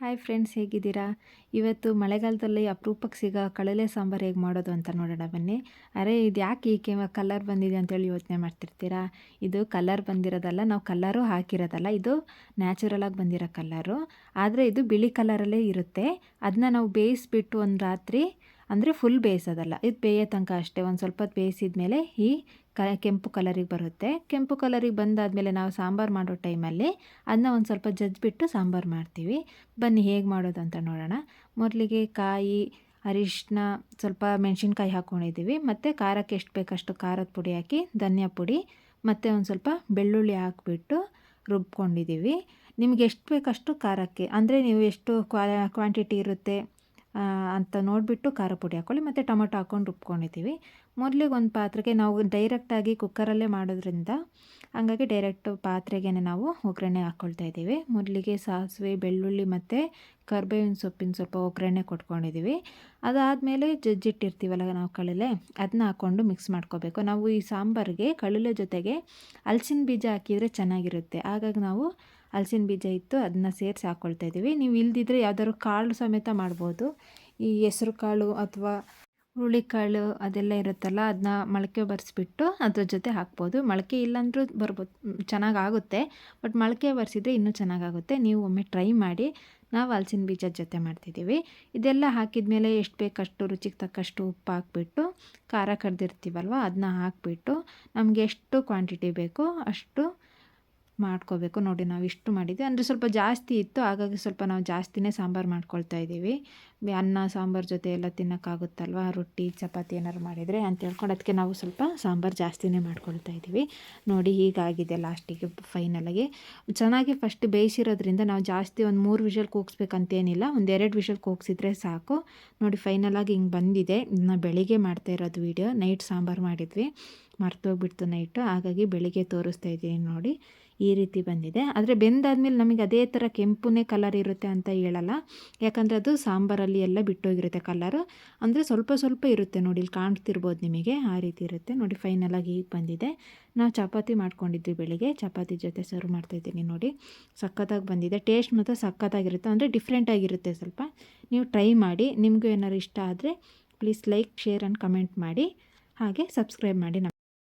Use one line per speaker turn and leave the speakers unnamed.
Hi friends ಹೇಗಿದ್ದೀರಾ? ಇವತ್ತು ಮಳೆಗಾಲದಲ್ಲಿ ಅಪರೂಪಕ್ಕೆ ಸಿಗೋ ಕಳಲೆ ಸಾಂಬಾರು ಹೇಗೆ ಮಾಡೋದು ಅಂತ ನೋಡೋಣ ಬನ್ನಿ. ಅರೆ, ಇದು ಯಾಕೆ ಈ ಕಲರ್ ಬಂದಿದೆ ಅಂತೇಳಿ ಯೋಚನೆ ಮಾಡ್ತಿರ್ತೀರಾ? ಇದು ಕಲರ್ ಬಂದಿರೋದಲ್ಲ, ನಾವು ಕಲ್ಲರು ಹಾಕಿರೋದಲ್ಲ, ಇದು ನ್ಯಾಚುರಲಾಗಿ ಬಂದಿರೋ ಕಲ್ಲರು ಆದರೆ ಇದು ಬಿಳಿ ಕಲರಲ್ಲೇ ಇರುತ್ತೆ. ಅದನ್ನ ನಾವು ಬೇಯಿಸ್ಬಿಟ್ಟು ಒಂದು ರಾತ್ರಿ ಅಂದರೆ ಫುಲ್ ಬೇಯಿಸೋದಲ್ಲ. ಇದು ಬೇಯೋ ತನಕ ಅಷ್ಟೇ, ಒಂದು ಸ್ವಲ್ಪ ಬೇಯಿಸಿದ ಮೇಲೆ ಈ ಕ, ಕೆಂಪು ಕಲರಿಗೆ ಬರುತ್ತೆ. ಕೆಂಪು ಕಲರಿಗೆ ಬಂದಾದಮೇಲೆ ನಾವು ಸಾಂಬಾರು ಮಾಡೋ ಟೈಮಲ್ಲಿ ಅದನ್ನ ಒಂದು ಸ್ವಲ್ಪ ಜಜ್ಜಿಬಿಟ್ಟು ಸಾಂಬಾರು ಮಾಡ್ತೀವಿ. ಬನ್ನಿ ಹೇಗೆ ಮಾಡೋದು ಅಂತ ನೋಡೋಣ. ಮೊದಲಿಗೆ ಕಾಯಿ ಅರಿಶಿನ ಸ್ವಲ್ಪ ಮೆಣಸಿನ್ಕಾಯಿ ಹಾಕ್ಕೊಂಡಿದ್ದೀವಿ ಮತ್ತು ಖಾರಕ್ಕೆ ಎಷ್ಟು ಬೇಕಷ್ಟು ಖಾರದ ಪುಡಿ ಹಾಕಿ, ಧನಿಯಾ ಪುಡಿ, ಮತ್ತು ಒಂದು ಸ್ವಲ್ಪ ಬೆಳ್ಳುಳ್ಳಿ ಹಾಕ್ಬಿಟ್ಟು ರುಬ್ಕೊಂಡಿದ್ದೀವಿ. ನಿಮ್ಗೆ ಎಷ್ಟು ಬೇಕಷ್ಟು ಖಾರಕ್ಕೆ, ಅಂದರೆ ನೀವು ಎಷ್ಟು ಕ್ವಾಂಟಿಟಿ ಇರುತ್ತೆ? ಅಂತ ನೋಡಿಬಿಟ್ಟು ಖಾರ ಪುಡಿ ಹಾಕ್ಕೊಳ್ಳಿ ಮತ್ತು ಟೊಮೊಟೊ ಹಾಕ್ಕೊಂಡು ರುಬ್ಕೊಂಡಿದ್ದೀವಿ. ಮೊದಲಿಗೆ ಒಂದು ಪಾತ್ರೆಗೆ ನಾವು ಡೈರೆಕ್ಟಾಗಿ ಕುಕ್ಕರಲ್ಲೇ ಮಾಡೋದ್ರಿಂದ ಹಂಗಾಗಿ ಡೈರೆಕ್ಟ್ ಪಾತ್ರೆಗೆ ನಾವು ಒಗ್ಗರಣೆ ಹಾಕ್ಕೊಳ್ತಾ ಇದ್ದೀವಿ. ಮೊದಲಿಗೆ ಸಾಸಿವೆ, ಬೆಳ್ಳುಳ್ಳಿ ಮತ್ತು ಕರ್ಬೇವಿನ ಸೊಪ್ಪಿನ ಸ್ವಲ್ಪ ಒಗ್ಗರಣೆ ಕೊಟ್ಕೊಂಡಿದ್ದೀವಿ. ಅದಾದಮೇಲೆ ಜಜ್ಜಿಟ್ಟಿರ್ತೀವಲ್ಲ ನಾವು ಕಳಲೆ ಅದನ್ನ ಹಾಕ್ಕೊಂಡು ಮಿಕ್ಸ್ ಮಾಡ್ಕೋಬೇಕು. ನಾವು ಈ ಸಾಂಬಾರಿಗೆ ಕಳಲೆ ಜೊತೆಗೆ ಹಲ್ಸಿನ ಬೀಜ ಹಾಕಿದರೆ ಚೆನ್ನಾಗಿರುತ್ತೆ. ಹಾಗಾಗಿ ನಾವು ಹಲ್ಸಿನ ಬೀಜ ಇತ್ತು ಅದನ್ನ ಸೇರಿಸಿ ಹಾಕ್ಕೊಳ್ತಾ ಇದ್ದೀವಿ. ನೀವು ಇಲ್ದಿದ್ರೆ ಯಾವ್ದಾದ್ರು ಕಾಳು ಸಮೇತ ಮಾಡ್ಬೋದು. ಈ ಹೆಸ್ರು ಕಾಳು ಅಥವಾ ಹುರುಳಿಕಾಳು ಅದೆಲ್ಲ ಇರುತ್ತಲ್ಲ ಅದನ್ನ ಮೊಳಕೆ ಬರೆಸ್ಬಿಟ್ಟು ಅದ್ರ ಜೊತೆ ಹಾಕ್ಬೋದು. ಮೊಳಕೆ ಇಲ್ಲಾಂದರೂ ಬರ್ಬೋದು ಚೆನ್ನಾಗಾಗುತ್ತೆ ಬಟ್ ಮೊಳಕೆ ಬರೆಸಿದ್ರೆ ಇನ್ನೂ ಚೆನ್ನಾಗಾಗುತ್ತೆ ನೀವು ಒಮ್ಮೆ ಟ್ರೈ ಮಾಡಿ. ನಾವು ಹಲಸಿನ ಬೀಜದ ಜೊತೆ ಮಾಡ್ತಿದ್ದೀವಿ. ಇದೆಲ್ಲ ಹಾಕಿದ ಮೇಲೆ ಎಷ್ಟು ಬೇಕಷ್ಟು ರುಚಿಗೆ ತಕ್ಕಷ್ಟು ಉಪ್ಪು ಹಾಕ್ಬಿಟ್ಟು, ಖಾರ ಕಡ್ದಿರ್ತೀವಲ್ವ ಅದನ್ನ ಹಾಕಿಬಿಟ್ಟು ನಮಗೆ ಎಷ್ಟು ಕ್ವಾಂಟಿಟಿ ಬೇಕೋ ಅಷ್ಟು ಮಾಡ್ಕೋಬೇಕು. ನೋಡಿ, ನಾವು ಇಷ್ಟು ಮಾಡಿದ್ವಿ. ಅಂದರೆ ಸ್ವಲ್ಪ ಜಾಸ್ತಿ ಇತ್ತು. ಹಾಗಾಗಿ ಸ್ವಲ್ಪ ನಾವು ಜಾಸ್ತಿನೇ ಸಾಂಬಾರು ಮಾಡ್ಕೊಳ್ತಾ ಇದ್ದೀವಿ. ಅನ್ನ, ಸಾಂಬಾರು ಜೊತೆ ಎಲ್ಲ ತಿನ್ನೋಕ್ಕಾಗುತ್ತಲ್ವ? ರೊಟ್ಟಿ, ಚಪಾತಿ ಏನಾದ್ರು ಮಾಡಿದರೆ ಅಂತ ಹೇಳ್ಕೊಂಡು ಅದಕ್ಕೆ ನಾವು ಸ್ವಲ್ಪ ಸಾಂಬಾರು ಜಾಸ್ತಿನೇ ಮಾಡ್ಕೊಳ್ತಾ ಇದ್ದೀವಿ. ನೋಡಿ, ಹೀಗಾಗಿದೆ ಲಾಸ್ಟಿಗೆ ಫೈನಲಾಗಿ ಚೆನ್ನಾಗಿ ಫಸ್ಟ್ ಬೇಯಿಸಿರೋದ್ರಿಂದ ನಾವು ಜಾಸ್ತಿ ಒಂದು ಮೂರು ವಿಷಲ್ ಕೂಗಿಸ್ಬೇಕಂತೇನಿಲ್ಲ. ಒಂದು ಎರಡು ವಿಷಲ್ ಕೂಗಿಸಿದ್ರೆ ಸಾಕು. ನೋಡಿ ಫೈನಲಾಗಿ ಹಿಂಗೆ ಬಂದಿದೆ. ನಾವು ಬೆಳಿಗ್ಗೆ ಮಾಡ್ತಾ ಇರೋದು ವೀಡಿಯೋ ನೈಟ್ ಸಾಂಬಾರು ಮಾಡಿದ್ವಿ. ಮರ್ತೋಗ್ಬಿಡ್ತು ನೈಟು. ಹಾಗಾಗಿ ಬೆಳಿಗ್ಗೆ ತೋರಿಸ್ತಾ ಇದ್ದೀನಿ ನೋಡಿ. ಈ ರೀತಿ ಬಂದಿದೆ. ಆದರೆ ಬೆಂದಾದ್ಮೇಲೆ ನಮಗೆ ಅದೇ ಥರ ಕೆಂಪುನೇ ಕಲರ್ ಇರುತ್ತೆ ಅಂತ ಹೇಳಲ್ಲ. ಯಾಕಂದರೆ ಅದು ಸಾಂಬಾರಲ್ಲಿ ಎಲ್ಲ ಬಿಟ್ಟೋಗಿರುತ್ತೆ ಕಲರು ಅಂದರೆ ಸ್ವಲ್ಪ ಸ್ವಲ್ಪ ಇರುತ್ತೆ ನೋಡಿ, ಇಲ್ಲಿ ಕಾಣ್ತಿರ್ಬೋದು ನಿಮಗೆ, ಆ ರೀತಿ ಇರುತ್ತೆ. ನೋಡಿ ಫೈನಲಾಗಿ ಈಗ ಬಂದಿದೆ. ನಾವು ಚಪಾತಿ ಮಾಡ್ಕೊಂಡಿದ್ವಿ ಬೆಳಿಗ್ಗೆ. ಚಪಾತಿ ಜೊತೆ ಸರ್ವ್ ಮಾಡ್ತಾಯಿದ್ದೀನಿ ನೋಡಿ. ಸಖತ್ತಾಗಿ ಬಂದಿದೆ. ಟೇಸ್ಟ್ ಮತ್ತು ಸಖತ್ತಾಗಿರುತ್ತೆ. ಅಂದರೆ ಡಿಫ್ರೆಂಟಾಗಿರುತ್ತೆ ಸ್ವಲ್ಪ. ನೀವು ಟ್ರೈ ಮಾಡಿ. ನಿಮಗೂ ಏನಾದ್ರು ಇಷ್ಟ ಆದರೆ please like share and comment ಮಾಡಿ. ಹಾಗೆ ಸಬ್ಸ್ಕ್ರೈಬ್ ಮಾಡಿ